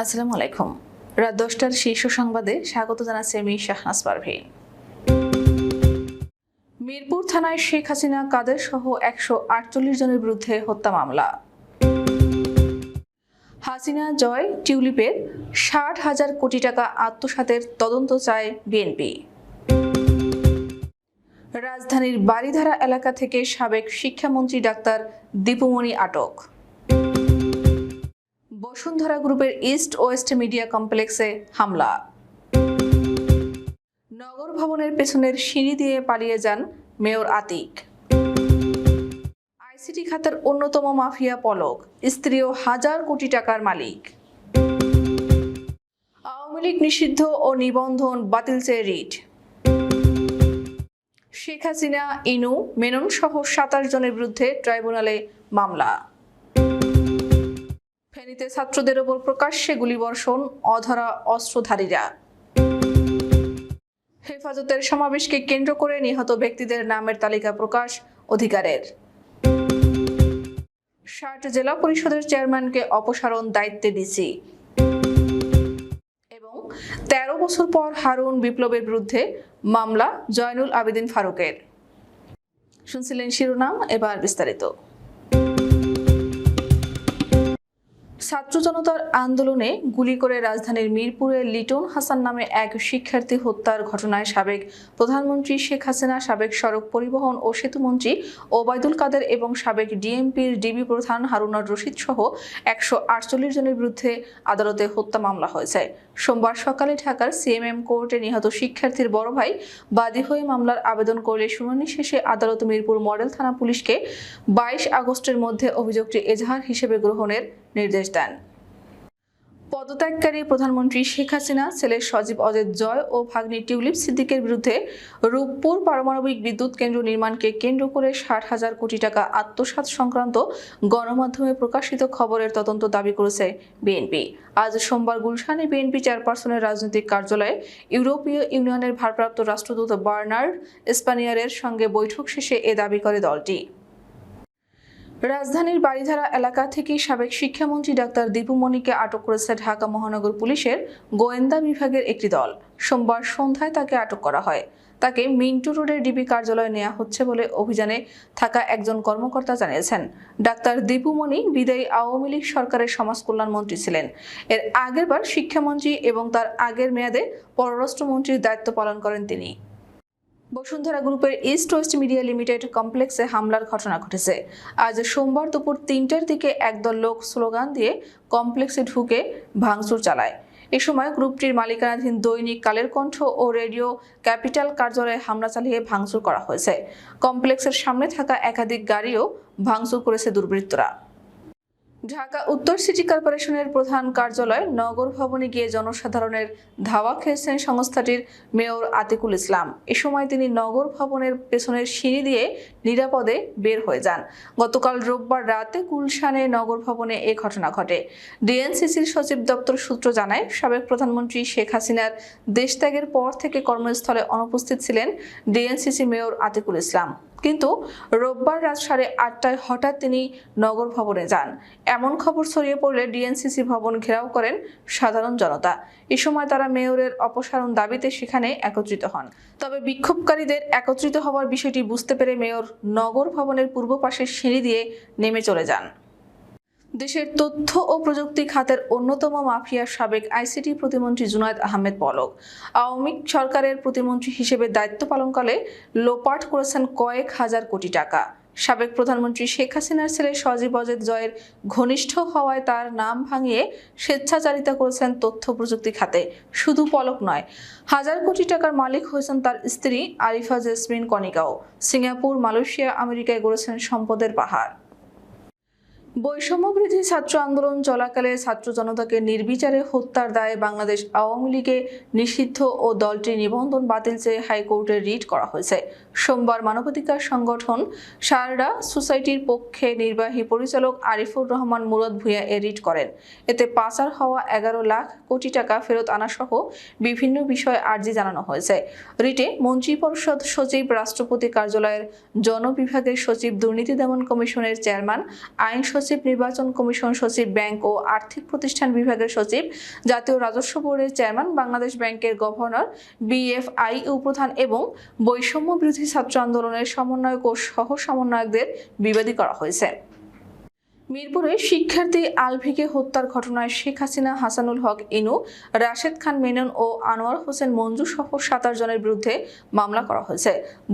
আসসালামু আলাইকুম। রাত দশটার শীর্ষ সংবাদে স্বাগত জানাচ্ছি আমি শাহনাজ পারভীন মিরপুর থানায় শেখ হাসিনা, কাদের সহ একশো আটচল্লিশ জনের বিরুদ্ধে হত্যা মামলা। হাসিনা জয় টিউলিপের ষাট হাজার কোটি টাকা আত্মসাতের তদন্ত চায় বিএনপি। রাজধানীর বাড়িধারা এলাকা থেকে সাবেক শিক্ষামন্ত্রী ডাক্তার দীপুমণি আটক। বসুন্ধরা গ্রুপের ইস্ট ওয়েস্ট মিডিয়া কমপ্লেক্সে হামলা। নগর ভবনের পেছনের সিঁড়ি দিয়ে পালিয়ে যান মেয়র আতিক। আইসিটি খাতের অন্যতম মাফিয়া পলক স্ত্রীও হাজার কোটি টাকার মালিক। আওয়ামী লীগ নিষিদ্ধ ও নিবন্ধন বাতিল চেয়ে রিট। শেখ হাসিনা, ইনু, মেনন সহ সাতাশ জনের বিরুদ্ধে ট্রাইব্যুনালে মামলা। ফেনীতে ছাত্রদের ওপর প্রকাশ্যে গুলিবর্ষণ, অধরা অস্ত্রধারীরা। হেফাজতের সমাবেশকে কেন্দ্র করে নিহত ব্যক্তিদের নামের তালিকা প্রকাশ অধিকারের। ষাট জেলা পরিষদের চেয়ারম্যানকে অপসারণ দায়িত্বে ডিসি। এবং তেরো বছর পর হারুন বিপ্লবের বিরুদ্ধে মামলা জয়নুল আবেদিন ফারুকের। শুনছিলেন শিরোনাম, এবার বিস্তারিত। ছাত্র জনতার আন্দোলনে গুলি করে রাজধানীর মিরপুরে লিটন হাসান নামে এক শিক্ষার্থী হত্যার ঘটনায় সাবেক প্রধানমন্ত্রী শেখ হাসিনা, সাবেক সড়ক পরিবহন ও সেতুমন্ত্রী ওবায়দুল কাদের এবং সাবেক ডিএমপির ডিবি প্রধান হারুনার রশিদ সহ একশো আটচল্লিশ জনের বিরুদ্ধে আদালতে হত্যা মামলা হয়েছে। সোমবার সকালে ঢাকার সিএমএম কোর্টে নিহত শিক্ষার্থীর বড় ভাই বাদী হয়ে মামলার আবেদন করলে শুনানি শেষে আদালত মিরপুর মডেল থানা পুলিশকে বাইশ আগস্টের মধ্যে অভিযোগটি এজাহার হিসেবে গ্রহণের নির্দেশ দেন। পদত্যাগকারী প্রধানমন্ত্রী শেখ হাসিনা, ছেলে সজীব অজিত জয় ও ভাগ্নি টিউলিপ সিদ্দিকের বিরুদ্ধে রূপপুর পারমাণবিক বিদ্যুৎ কেন্দ্র নির্মাণকে কেন্দ্র করে ষাট হাজার কোটি টাকা আত্মসাৎ সংক্রান্ত গণমাধ্যমে প্রকাশিত খবরের তদন্ত দাবি করেছে বিএনপি। আজ সোমবার গুলশানে বিএনপি চেয়ারপারসনের রাজনৈতিক কার্যালয়ে ইউরোপীয় ইউনিয়নের ভারপ্রাপ্ত রাষ্ট্রদূত বার্নার্ড স্পানিয়ারের সঙ্গে বৈঠক শেষে এ দাবি করে দলটি। রাজধানীর বাড়িধারা এলাকা থেকে সাবেক শিক্ষামন্ত্রী ডাক্তার দীপু দীপুমণিকে আটক করেছে ঢাকা মহানগর পুলিশের গোয়েন্দা বিভাগের একটি দল। সোমবার সন্ধ্যায় তাকে আটক করা হয়। তাকে মিন্টু রোডের ডিবি কার্যালয়ে নেওয়া হচ্ছে বলে অভিযানে থাকা একজন কর্মকর্তা জানিয়েছেন। ডাক্তার দীপু দীপুমণি বিদায়ী আওয়ামী লীগ সরকারের সমাজ কল্যাণ মন্ত্রী ছিলেন। এর আগেরবার শিক্ষামন্ত্রী এবং তার আগের মেয়াদে পররাষ্ট্রমন্ত্রীর দায়িত্ব পালন করেন তিনি। বসুন্ধরা গ্রুপের ইস্ট ওয়েস্ট মিডিয়া লিমিটেড কমপ্লেক্সে হামলার ঘটনা ঘটেছে। আজ সোমবার দুপুর তিনটার দিকে একদল লোক স্লোগান দিয়ে কমপ্লেক্সে ঢুকে ভাঙচুর চালায়। এ সময় গ্রুপটির মালিকানাধীন দৈনিক কালের কণ্ঠ ও রেডিও ক্যাপিটাল কার্যালয়ে হামলা চালিয়ে ভাঙচুর করা হয়েছে। কমপ্লেক্সের সামনে থাকা একাধিক গাড়িও ভাঙচুর করেছে দুর্বৃত্তরা। ঢাকা উত্তর সিটি কর্পোরেশনের প্রধান কার্যালয় নগর ভবনে গিয়ে জনসাধারণের ধাওয়া খেয়েছেন সংস্থাটির মেয়র আতিকুল ইসলাম। এ সময় তিনি নগর ভবনের পেছনের সিঁড়ি দিয়ে নিরাপদে বের হয়ে যান। গতকাল রোববার রাতে গুলশানে নগর ভবনে এ ঘটনা ঘটে। ডিএনসিসির সচিব দপ্তর সূত্র জানায়, সাবেক প্রধানমন্ত্রী শেখ হাসিনার দেশত্যাগের পর থেকে কর্মস্থলে অনুপস্থিত ছিলেন ডিএনসিসি মেয়র আতিকুল ইসলাম। কিন্তু রোববার রাত সাড়ে আটটায় হঠাৎ তিনি নগর ভবনে যান। এমন খবর ছড়িয়ে পড়লে ডিএনসিসি ভবন ঘেরাও করেন সাধারণ জনতা। এ সময় তারা মেয়রের অপসারণ দাবিতে সেখানে একত্রিত হন। তবে বিক্ষোভকারীদের একত্রিত হওয়ার বিষয়টি বুঝতে পেরে মেয়র নগর ভবনের পূর্ব পাশের সিঁড়ি দিয়ে নেমে চলে যান। দেশের তথ্য ও প্রযুক্তি খাতের অন্যতম মাফিয়া সাবেক আইসিটি প্রতিমন্ত্রী জুনায়দ আহমেদ পলক। আওয়ামী সরকারের প্রতিমন্ত্রী হিসেবে দায়িত্ব পালনকালে লোপাট করেছেন কয়েক হাজার কোটি টাকা। সাবেক প্রধানমন্ত্রী শেখ হাসিনার ছেলে সজীব অজিত জয়ের ঘনিষ্ঠ হওয়ায় তার নাম ভাঙিয়ে স্বেচ্ছাচারিতা করেছেন তথ্য প্রযুক্তি খাতে। শুধু পলক নয়, হাজার কোটি টাকার মালিক হয়েছেন তার স্ত্রী আরিফা জেসমিন কনিকাও। সিঙ্গাপুর, মালয়েশিয়া, আমেরিকায় গড়েছেন সম্পদের পাহাড়। বৈষম্য বৃদ্ধি ছাত্র আন্দোলন চলাকালে ছাত্র জনতাকে নির্বিচারে হত্যার দায়ে বাংলাদেশ আওয়ামী লীগে নিষিদ্ধ ও দলটির নিবন্ধন বাতিল চেয়ে হাইকোর্টে রিট করা হয়েছে। সোমবার মানবাধিকার সংগঠন সারডা সোসাইটির পক্ষে নির্বাহী পরিচালক আরিফুর রহমান মুরাদ ভূঁইয়া এ রিট করেন। এতে পাচার হওয়া এগারো লাখ কোটি টাকা ফেরত আনা সহ বিভিন্ন বিষয়ে আর্জি জানানো হয়েছে। রিটে মন্ত্রিপরিষদ সচিব, রাষ্ট্রপতি কার্যালয়ের জনবিভাগের সচিব, দুর্নীতি দমন কমিশনের চেয়ারম্যান, আইন সচিব, নির্বাচন কমিশন সচিব, ব্যাংক ও আর্থিক প্রতিষ্ঠান বিভাগের সচিব, জাতীয় রাজস্ব বোর্ডের চেয়ারম্যান, বাংলাদেশ ব্যাংকের গভর্নর বিএফআই প্রধান এবং বৈষম্য বিরোধী ছাত্র আন্দোলনের সমন্বয়ক ও সহ সমন্বয়কদের বিবাদী করা হয়েছে। মিরপুরে শিক্ষার্থী আলভিকে হত্যার ঘটনায় শেখ হাসিনা, হাসানুল হক, ইনু, রাশেদ খান মেনন ও আনোয়ার হোসেন মঞ্জু সহ সাতাশ জনের বিরুদ্ধে মামলা করা হয়েছে।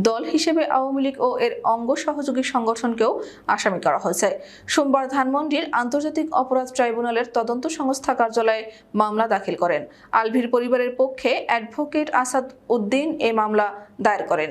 দল হিসেবে আওয়ামী লীগ ও এর অঙ্গ সহযোগী সংগঠনকেও আসামি করা হয়েছে। সোমবার ধানমন্ডির আন্তর্জাতিক অপরাধ ট্রাইব্যুনালের তদন্ত সংস্থা কার্যালয়ে মামলা দাখিল করেন। আলভির পরিবারের পক্ষে অ্যাডভোকেট আসাদ উদ্দিন এ মামলা দায়ের করেন।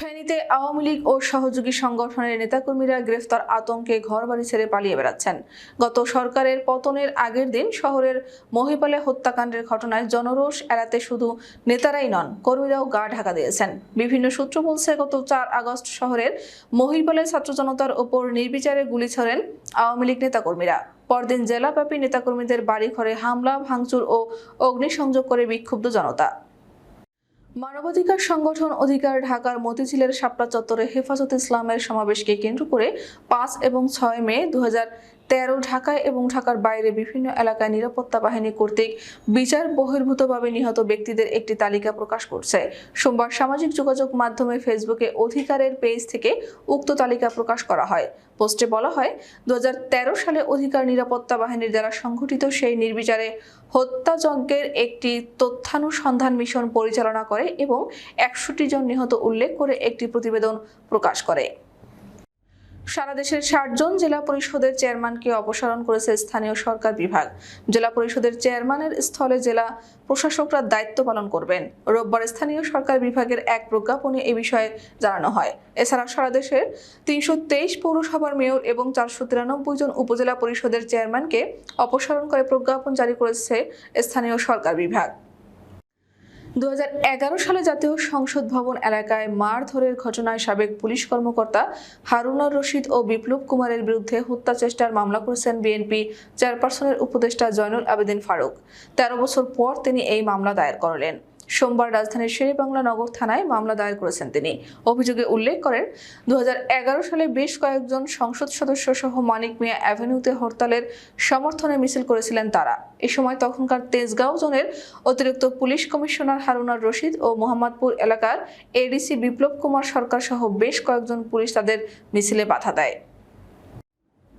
ফেনীতে আওয়ামী লীগ ও সহযোগী সংগঠনের নেতাকর্মীরা গ্রেফতার আতঙ্কে ঘরবাড়ি ছেড়ে পালিয়ে বেড়াচ্ছেন। গত সরকারের পতনের আগের দিন শহরের মহিপালে হত্যাকাণ্ডের ঘটনায় জনরোষ এড়াতে শুধু নেতারাই নন, কর্মীরাও গা ঢাকা দিয়েছেন। বিভিন্ন সূত্র বলছে, গত চার আগস্ট শহরের মহিপালে ছাত্র জনতার ওপর নির্বিচারে গুলি ছড়েন আওয়ামী লীগ নেতাকর্মীরা। পরদিন জেলাব্যাপী নেতাকর্মীদের বাড়িঘরে হামলা, ভাঙচুর ও অগ্নিসংযোগ করে বিক্ষুব্ধ জনতা। মানবাধিকার সংগঠন অধিকার ঢাকার মতিঝিলের শাপলা চত্বরে হেফাজত ইসলামের সমাবেশকে কেন্দ্র করে পাঁচ এবং ছয় মে দু হাজার তেরো ঢাকায় এবং ঢাকার বাইরে বিভিন্ন এলাকায় নিরাপত্তা বাহিনী কর্তৃক বিচার বহির্ভূতভাবে নিহত ব্যক্তিদের একটি তালিকা প্রকাশ করছে। সোমবার সামাজিক যোগাযোগ মাধ্যমে ফেসবুকে অধিকারের পেজ থেকে উক্ত তালিকা প্রকাশ করা হয়। পোস্টে বলা হয়, দু হাজার তেরো সালে অধিকার নিরাপত্তা বাহিনীর দ্বারা সংঘটিত সেই নির্বিচারে হত্যাযজ্ঞের একটি তথ্যানুসন্ধান মিশন পরিচালনা করে এবং একষট্টি জন নিহত উল্লেখ করে একটি প্রতিবেদন প্রকাশ করে। সারা দেশের ষাটজন জেলা পরিষদের চেয়ারম্যানকে অপসারণ করেছে স্থানীয় সরকার বিভাগ। জেলা পরিষদের চেয়ারম্যানের স্থলে জেলা প্রশাসকরা দায়িত্ব পালন করবেন। রোববার স্থানীয় সরকার বিভাগের এক প্রজ্ঞাপনে এ বিষয়ে জানানো হয়। এছাড়া সারা দেশের তিনশো তেইশ পৌরসভার মেয়র এবং চারশো তিরানব্বই জন উপজেলা পরিষদের চেয়ারম্যানকে অপসারণ করে প্রজ্ঞাপন জারি করেছে স্থানীয় সরকার বিভাগ। দু হাজার এগারো সালে জাতীয় সংসদ ভবন এলাকায় মারধরের ঘটনায় সাবেক পুলিশ কর্মকর্তা হারুনার রশিদ ও বিপ্লব কুমারের বিরুদ্ধে হত্যা চেষ্টার মামলা করেছেন বিএনপি চেয়ারপারসনের উপদেষ্টা জয়নুল আবেদিন ফারুক। তেরো বছর পর তিনি এই মামলা দায়ের করলেন। সোমবার রাজধানীর শেরেবাংলা নগর থানায় মামলা দায়ের করেছেন তিনি। অভিযোগে উল্লেখ করেন দু হাজার এগারো সালে বেশ কয়েকজন সংসদ সদস্য সহ মানিক মিয়া অ্যাভিনিউতে হরতালের সমর্থনে মিছিল করেছিলেন তারা। এ সময় তখনকার তেজগাঁও জোনের অতিরিক্ত পুলিশ কমিশনার হারুনার রশিদ ও মোহাম্মদপুর এলাকার এডিসি বিপ্লব কুমার সরকার সহ বেশ কয়েকজন পুলিশ তাদের মিছিলে বাধা দেয়।